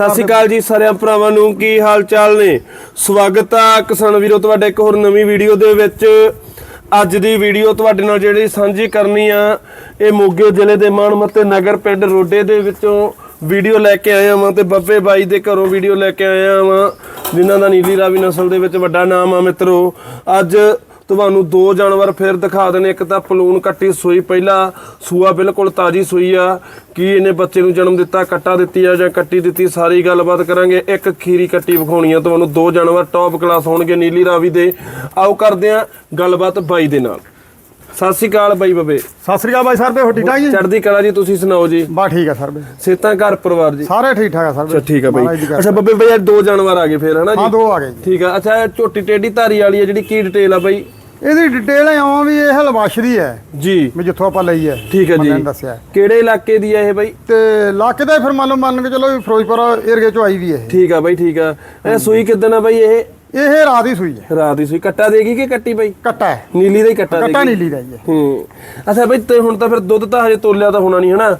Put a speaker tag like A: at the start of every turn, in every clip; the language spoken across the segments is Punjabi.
A: ਸਤਿ ਸ਼੍ਰੀ ਅਕਾਲ ਜੀ ਸਾਰਿਆਂ ਭਰਾਵਾਂ ਨੂੰ, ਕੀ ਹਾਲ ਚਾਲ ਨੇ? ਸਵਾਗਤ ਆ ਕਿਸਾਨ ਵੀਰੋ, ਤੁਹਾਡੇ ਇੱਕ ਹੋਰ ਨਵੀਂ ਵੀਡੀਓ ਦੇ ਵਿੱਚ। ਅੱਜ ਦੀ ਵੀਡੀਓ ਤੁਹਾਡੇ ਨਾਲ ਜਿਹੜੀ ਸਾਂਝੀ ਕਰਨੀ ਆ, ਇਹ ਮੋਗੇ ਜ਼ਿਲ੍ਹੇ ਦੇ ਮਾਨਮੱਤੇ ਨਗਰ ਪਿੰਡ ਰੋਡੇ ਦੇ ਵਿੱਚੋਂ ਵੀਡੀਓ ਲੈ ਕੇ ਆਇਆ ਵਾਂ ਤੇ ਬੱਬੇ ਬਾਈ ਦੇ ਘਰੋਂ ਵੀਡੀਓ ਲੈ ਕੇ ਆਇਆ ਵਾਂ, ਜਿਨ੍ਹਾਂ ਦਾ ਨੀਲੀ ਰਾਵੀ ਨਸਲ ਦੇ ਵਿੱਚ ਵੱਡਾ ਨਾਮ ਆ ਮਿੱਤਰੋ। ਅੱਜ ਤੁਹਾਨੂੰ ਦੋ ਜਾਨਵਰ ਫਿਰ ਦਿਖਾ ਦੇਣੇ। ਇੱਕ ਤਾਂ ਪਲੂਨ ਕੱਟੀ ਸੂਈ ਪਹਿਲਾ ਸੂਆ ਬਿਲਕੁਲ ਤਾਜੀ ਸੂਈ ਆ। ਕੀ ਇਹਨੇ ਬੱਚੇ ਨੂੰ ਜਨਮ ਦਿੱਤਾ ਕੱਟਾ ਦਿੱਤੀ ਆ ਜਾਂ ਕੱਟੀ ਦਿੱਤੀ ਸਾਰੀ ਗੱਲਬਾਤ ਕਰਾਂਗੇ। ਇੱਕ ਖੀਰੀ ਕੱਟੀ ਵਿਖਾਉਣੀ ਆ ਤੁਹਾਨੂੰ ਦੋ ਜਾਨਵਰ ਟੌਪ ਕਲਾਸ ਹੋਣਗੇ ਨੀਲੀ ਰਾਵੀ ਦੇ। ਆਓ ਕਰਦੇ ਆ ਗੱਲਬਾਤ ਬਾਈ ਦੇ ਨਾਲ। ਸਤਿ ਸ਼੍ਰੀ ਅਕਾਲ ਬਾਈ ਬਬੇ।
B: ਸਤਿ ਸ੍ਰੀ ਅਕਾਲ ਬਾਈ ਸਰ ਬੇ ਹੋ ਠੀਕ ਠਾਕ ਜੀ?
A: ਚੜ੍ਹਦੀ ਕਲਾ ਜੀ ਤੁਸੀਂ ਸੁਣਾਓ ਜੀ?
B: ਬਾ ਠੀਕ ਆ ਸਰ ਬੇ
A: ਸੇਤਾਂ ਘਰ ਪਰਿਵਾਰ ਜੀ?
B: ਸਾਰੇ ਠੀਕ ਠਾਕ ਆ ਸਰ
A: ਅੱਛਾ ਠੀਕ ਆ ਬਾਈ। ਅੱਛਾ ਬੱਬੇ ਬਈ ਦੋ ਜਾਨਵਰ ਆ ਗਏ ਫੇਰ ਹਨਾ
B: ਹਾਂ
A: ਜੀ
B: ਦੋ ਆ ਗਏ
A: ਠੀਕ ਆ। ਅੱਛਾ ਝੋਟੀ ਟੇਢੀ ਧਾਰੀ ਵਾਲੀ ਆ ਜਿਹੜੀ ਕੀ ਡਿਟੇਲ ਆ ਬਾਈ?
B: ਇਹਦੀ ਡਿਟੇਲ ਆਵਾਂ ਵੀ ਇਹ ਹਲਵਾਸ਼ ਦੀ ਹੈ।
A: ਜੀ।
B: ਵੀ ਜਿੱਥੋਂ ਆਪਾਂ ਲਈ ਹੈ
A: ਠੀਕ ਹੈ ਜੀ।
B: ਨੇ ਦੱਸਿਆ। ਹੈ।
A: ਕਿਹੜੇ ਇਲਾਕੇ ਦੀ ਆ ਇਹ ਬਾਈ?
B: ਤੇ ਇਲਾਕੇ ਦਾ ਹੀ ਫਿਰ ਮੰਨ ਲਓ ਮੰਨ ਕੇ ਚਲੋ ਵੀ ਫਿਰੋਜ਼ਪੁਰ ਏਰੀਏ ਚੋਂ ਆਈ ਵੀ ਇਹ।
A: ਠੀਕ ਆ ਬਾਈ ਠੀਕ ਆ। ਇਹ ਸੂਈ ਕਿਦਾਂ ਆ ਬਾਈ ਇਹ?
B: ਇਹ ਰਾਤ ਹੀ ਸੂਈ ਹੈ।
A: ਰਾਤ ਦੀ ਸੂਈ। ਕੱਟਾ ਦੇਗੀ ਕਿ ਕੱਟੀ ਬਾਈ?
B: ਕੱਟਾ ਹੈ।
A: ਨੀਲੀ ਦਾ ਹੀ ਕੱਟਾ
B: ਕੱਟਾ
A: ਦੇਗੀ।
B: ਨੀਲੀ ਦਾ ਹੀ ਹੈ।
A: ਹੂੰ। ਅੱਛਾ ਬਾਈ ਤੇ ਹੁਣ ਤਾਂ ਫਿਰ ਦੁੱਧ ਤਾਂ ਹਜੇ ਤੋਲਿਆ ਤਾਂ ਹੋਣਾ ਨਹੀਂ ਹਨਾ?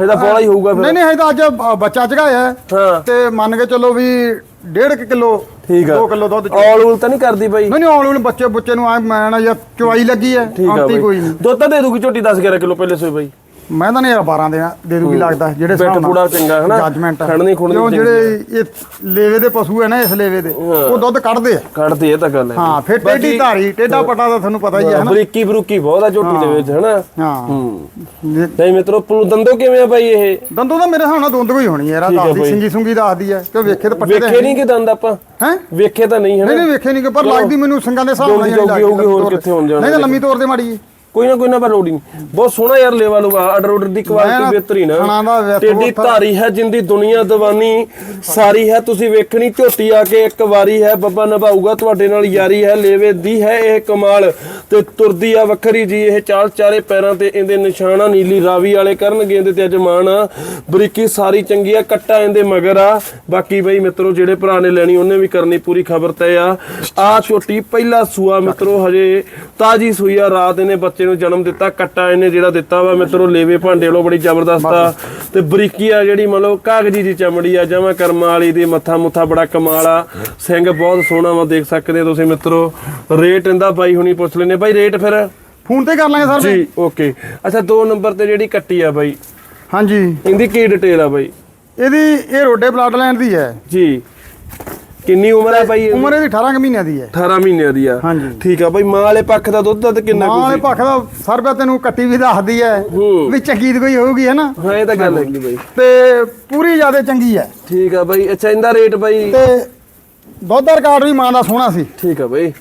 A: ਹਜੇ ਤਾਂ ਬੋਲਾ ਹੀ ਹੋਊਗਾ
B: ਨਹੀਂ
A: ਫਿਰ।
B: ਨਹੀਂ ਇਹ ਤਾਂ ਅੱਜ ਬੱਚਾ ਚਗਾਇਆ ਹੈ।
A: ਹਾਂ।
B: ਤੇ ਮੰਨ ਕੇ ਚਲੋ ਵੀ 1.5 ਕਿਲੋ
A: ਠੀਕ ਆ।
B: 2 ਕਿਲੋ ਦੁੱਧ ਚ-
A: ਔਲ ਉਲ ਤਾਂ ਨਹੀਂ ਕਰਦੀ ਬਾਈ।
B: ਨਹੀਂ ਨਹੀਂ ਆਉਣ ਬੱਚੇ ਬੁੱਚੇ ਨੂੰ ਆ ਮੈਂ ਨਾ ਜਾਂ ਚਵਾਈ ਲੱਗੀ ਹੈ
A: ਠੀਕ ਆ
B: ਆਂਟੀ ਕੋਈ
A: ਬਾਈ
B: ਨਹੀਂ
A: ਦੁੱਧ ਤਾਂ ਦੇ ਦੂਗੀ ਝੋਟੀ 10 11 ਕਿਲੋ ਪਹਿਲੇ ਸੂਈ ਬਾਈ।
B: ਮੈਂ ਤਾਂ ਨਹੀਂ ਯਾਰ 12 ਦੇਣਾ ਦੇ ਦੂਗੀ ਲੱਗਦਾ ਜਿਹੜੇ
A: ਬਿੱਟ ਪੂੜਾ ਚੰਗਾ ਹੈ ਨਾ?
B: ਜੱਜਮੈਂਟ
A: ਖੜਨੀ ਖੁੜਨੀ
B: ਜਿਹੜੇ ਇਹ ਲੇਵੇ ਦੇ ਪਸ਼ੂ ਹੈ ਨਾ ਇਸ ਲੇਵੇ ਦੇ ਉਹ ਦੁੱਧ ਕੱਢਦੇ ਆ।
A: ਕੱਢਦੀ ਇਹ ਤਾਂ ਗੱਲ ਹੈ
B: ਹਾਂ ਫਿਰ ਟੇਢੀ ਧਾਰੀ ਟੇਢਾ ਪਟਾ ਦਾ ਤੁਹਾਨੂੰ ਪਤਾ ਹੀ ਹੈ ਨਾ
A: ਬਰੀਕੀ ਬਰੂਕੀ ਬਹੁਤ ਆ ਝੋਟੀ ਦੇ ਵਿੱਚ
B: ਹਾਂ।
A: ਹੂੰ।
B: ਜੇ-
A: ਨਹੀਂ ਮਿੱਤਰੋ ਪਲੂ ਦੰਦੋ ਕਿਵੇਂ ਆ ਬਾਈ ਇਹ?
B: ਦੰਦੋਂ ਤਾਂ ਮੇਰੇ ਹਿਸਾਬ ਨਾਲ ਦੁੰਦ ਕੋਈ ਹੋਣੀ ਹੈ ਯਾਰ
A: ਆ
B: ਦੱਸਦੀ। ਸਿੰਗੀ ਸੁੰਗੀ ਦੱਸਦੀ ਹੈ ਕਿ ਵੇਖੇ ਤਾਂ ਪੱਟੇ
A: ਵੇਖੇ ਨਹੀਂ ਕਿ ਦੰਦ ਆਪਾਂ?
B: ਹੈ?
A: ਵੇਖੇ ਤਾਂ ਨਹੀਂ
B: ਨਹੀਂ
A: ਹਨਾ?
B: ਨਹੀਂ ਵੇਖੇ ਨਹੀਂ ਕਿ ਪਰ ਲੱਗਦੀ ਮੈਨੂੰ ਸੰਗਾਂ ਦੇ ਹਿਸਾਬ ਨਾਲ ਲੱਗਦੀ
A: ਹੋਊਗੀ, ਹੋਰ
B: ਤੋਰ।
A: ਕਿੱਥੇ ਹੋਣ ਜਾਣਾ
B: ਨਹੀਂ ਤਾਂ ਲੰਮੀ ਤੋਰ ਦੇ ਮਾੜੀ ਜੀ।
A: ਕੋਈ ਨਾ ਕੋਈ ਨਾ ਪਰ ਲੋੜ ਹੀ ਨਹੀਂ। ਬਹੁਤ ਸੋਹਣਾ ਯਾਰ ਲੈਵਾ ਲੂਗਾ ਆਰਡਰ ਆਰਡਰ ਦੀ ਕੁਆਲਿਟੀ
B: ਨਾ
A: ਬਿਹਤਰੀਨ
B: ਵੇਖੋ
A: ਟੇਡੀ ਧਾਰੀ ਹੈ ਜਿੰਦੀ ਦੁਨੀਆ ਦੀਵਾਨੀ ਸਾਰੀ ਹੈ ਤੁਸੀਂ ਵੇਖਣੀ ਝੋਟੀ ਆ ਕੇ ਇੱਕ ਵਾਰੀ ਹੈ ਬੱਬਾ ਨਿਭਾਊਗਾ ਤੁਹਾਡੇ ਨਾਲ ਯਾਰੀ ਹੈ ਲੇਵੇ ਦੀ ਹੈ ਇਹ ਕਮਾਲ। ਤੇ ਤੁਰਦੀ ਆ ਵੱਖਰੀ ਜੀ ਇਹ ਚਾਲ ਚਾਰੇ ਪੈਰਾਂ ਤੇ ਇਹਦੇ ਨਿਸ਼ਾਨਾ ਨੀਲੀ ਰਾਵੀ ਵਾਲੇ ਕਰਨਗੇ ਇਹਦੇ ਤੇ ਅਜਮਾਨ ਬਰੀਕੀ ਸਾਰੀ ਚੰਗੀ ਆ ਕੱਟਾ ਇਹਦੇ ਮਗਰ ਆ। ਬਾਕੀ ਬਈ ਮਿੱਤਰੋ ਜਿਹੜੇ ਭਰਾ ਨੇ ਲੈਣੀ ਉਹਨੇ ਵੀ ਕਰਨੀ ਪੂਰੀ ਖਬਰ ਤੈ ਆ। ਆ ਛੋਟੀ ਪਹਿਲਾ ਸੂਆ ਮਿੱਤਰੋ ਹਜੇ ਤਾਜੀ ਸੂਈ ਆ ਰਾਤ ਇਹਨੇ ਬੱਚੇ ਨੂੰ ਜਨਮ ਦਿੱਤਾ ਕੱਟਾ ਇਹਨੇ ਜਿਹੜਾ ਦਿੱਤਾ ਵਾ ਮਿੱਤਰੋ ਲੇਵੇ ਭਾਂਡੇ ਵਾਲੋ ਬੜੀ ਜ਼ਬਰਦਸਤ ਆ। ਤੇ ਬਰੀਕੀ ਆ ਜਿਹੜੀ ਮਤਲਬ ਕਾਗਜੀ ਦੀ ਚਮੜੀ ਆ ਜਮਾ ਕਰਮਾਂ ਵਾਲੀ ਦੀ ਮੱਥਾ ਮੁੱਥਾ ਬੜਾ ਕਮਾਲ ਆ। ਸਿੰਘ ਬਹੁਤ ਸੋਹਣਾ ਵਾ ਦੇਖ ਸਕਦੇ ਤੁਸੀਂ ਮਿੱਤਰੋ। ਰੇਟ ਇਹਦਾ ਬਾਈ ਹੁਣੀ ਪੁੱਛ ਲੈਨੇ ਬਾਈ ਰੇਟ ਫਿਰ?
B: ਫੋਨ ਤੇ ਕਰ ਲਾਂਗੇ ਸਰ
A: ਜੀ ਓਕੇ। ਅੱਛਾ ਦੋ ਨੰਬਰ ਤੇ ਜਿਹੜੀ ਕੱਟੀ ਆ ਬਾਈ।
B: ਹਾਂਜੀ।
A: ਇਹਦੀ ਕੀ ਡਿਟੇਲ ਆ ਬਾਈ?
B: ਇਹਦੀ ਇਹ ਰੋਡੇ ਬਲੱਡ ਲਾਈਨ ਦੀ ਹੈ।
A: ਜੀ। ਕਿੰਨੀ ਉਮਰ ਹੈ ਬਾਈ?
B: ਉਮਰ ਇਹਦੀ 18 ਕੁ ਮਹੀਨਿਆਂ ਦੀ ਹੈ।
A: 18 ਮਹੀਨਿਆਂ ਦੀ ਆ।
B: ਹਾਂਜੀ।
A: ਠੀਕ ਆ ਬਾਈ ਮਾਂ ਵਾਲੇ ਪੱਖ ਦਾ ਦੁੱਧ ਤੇ ਕਿੰਨਾ
B: ਮਾਂ
A: ਕੁ
B: ਦੇ ਪੱਖ ਦਾ ਸਰ ਰੁਪਇਆ ਤੈਨੂੰ ਕੱਟੀ ਵੀ ਦੱਸਦੀ ਹੈ
A: ਹੂੰ।
B: ਵੀ ਚੰਗੀ ਦੀ ਕੋਈ ਹੋਊਗੀ ਹੈ ਨਾ?
A: ਹਾਂ ਇਹ ਤਾਂ ਗੱਲ ਹੈਗੀ ਬਾਈ।
B: ਤੇ ਪੂਰੀ ਜ਼ਿਆਦਾ ਚੰਗੀ ਹੈ।
A: ਠੀਕ ਆ ਬਾਈ ਅੱਛਾ ਇਹਦਾ ਰੇਟ ਬਾਈ?
B: ਤੇ ਦੁੱਧ ਦਾ ਰਿਕਾਰਡ ਵੀ ਮਾਂ ਦਾ ਸੋਹਣਾ ਸੀ।
A: ਠੀਕ ਆ ਬਾਈ।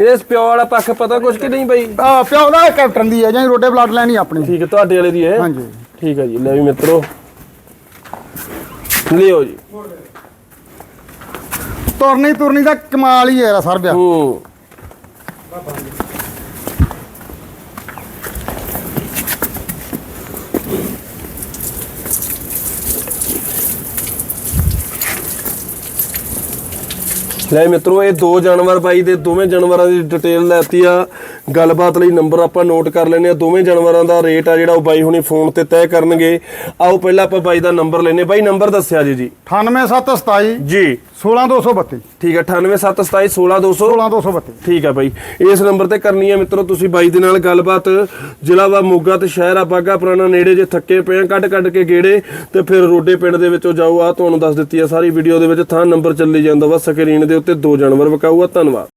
A: ਇਹਦੇ ਪਿਓ ਵਾਲਾ ਪੱਖ ਪਤਾ ਕੁਛ ਕਿ ਨਹੀਂ ਬਾਈ?
B: ਆ ਪਿਓ ਦਾ ਕੈਪਟਨ ਦੀ ਹੈ ਜਾਂ ਰੋਡੇ ਬਲੱਡ ਹੀ ਆਪਣੀ।
A: ਠੀਕ ਹੈ ਤੁਹਾਡੇ ਵਾਲੇ ਦੀ ਹੈ?
B: ਹਾਂਜੀ।
A: ਠੀਕ ਹੈ ਜੀ ਲੈ ਵੀ ਮਿੱਤਰੋ। ਲਿਓ ਜੀ।
B: ਤੁਰਨੀ ਤੁਰਨੀ ਦਾ ਕਮਾਲ ਹੀ ਹੈ ਸਰ ਬਿਆ
A: ਹੂੰ ਲੈ ਮਿੱਤਰੋ ਇਹ ਦੋ ਜਾਨਵਰ ਬਾਈ ਦੇ ਦੋਵੇਂ ਜਾਨਵਰਾਂ ਦੀ ਡਿਟੇਲ ਲੈਤੀ ਆ। ਗੱਲਬਾਤ ਲਈ ਨੰਬਰ ਆਪਾਂ ਨੋਟ ਕਰ ਲੈਨੇ ਆ। ਦੋਵੇਂ ਜਾਨਵਰਾਂ ਦਾ ਰੇਟ ਆ ਜਿਹੜਾ ਉਹ ਬਾਈ ਹੁਣੀ ਫੋਨ ਤੇ ਤੈਅ ਕਰਨਗੇ। ਆਓ ਪਹਿਲਾਂ ਆਪਾਂ ਬਾਈ ਦਾ ਨੰਬਰ ਲੈਨੇ ਬਾਈ ਨੰਬਰ ਦੱਸਿਆ ਜੀ ਜੀ।
B: 98727
A: ਜੀ।
B: 16232
A: ਠੀਕ ਹੈ 98727 16200
B: 16232
A: ਠੀਕ ਹੈ ਬਾਈ। ਇਸ ਨੰਬਰ ਤੇ ਕਰਨੀ ਹੈ ਮਿੱਤਰੋ ਤੁਸੀਂ ਬਾਈ ਦੇ ਨਾਲ ਗੱਲਬਾਤ। ਜ਼ਿਲ੍ਹਾ ਵਾ ਮੋਗਾ ਤੇ ਸ਼ਹਿਰ ਆ ਬਾਗਾ ਪੁਰਾਣਾ ਨੇੜੇ ਜੇ ਥੱਕੇ ਪਏ ਆ ਕੱਢ ਕੱਢ ਕੇ ਗੇੜੇ। ਤੇ ਫਿਰ ਰੋਡੇ ਪਿੰਡ ਦੇ ਵਿੱਚੋਂ ਜਾਓ ਆ ਤੁਹਾਨੂੰ ਦੱਸ ਦਿੱਤੀ ਆ ਸਾਰੀ ਵੀਡੀਓ ਦੇ ਵਿੱਚ ਥਾਂ ਨੰਬਰ ਚੱਲੀ ਜਾਂਦਾ ਵਾ ਸਕਰੀਨ ਦੇ ਉੱਤੇ ਦੋ ਜਾਨਵਰ ਵਿਕਾਊ ਆ ਧੰਨਵਾਦ।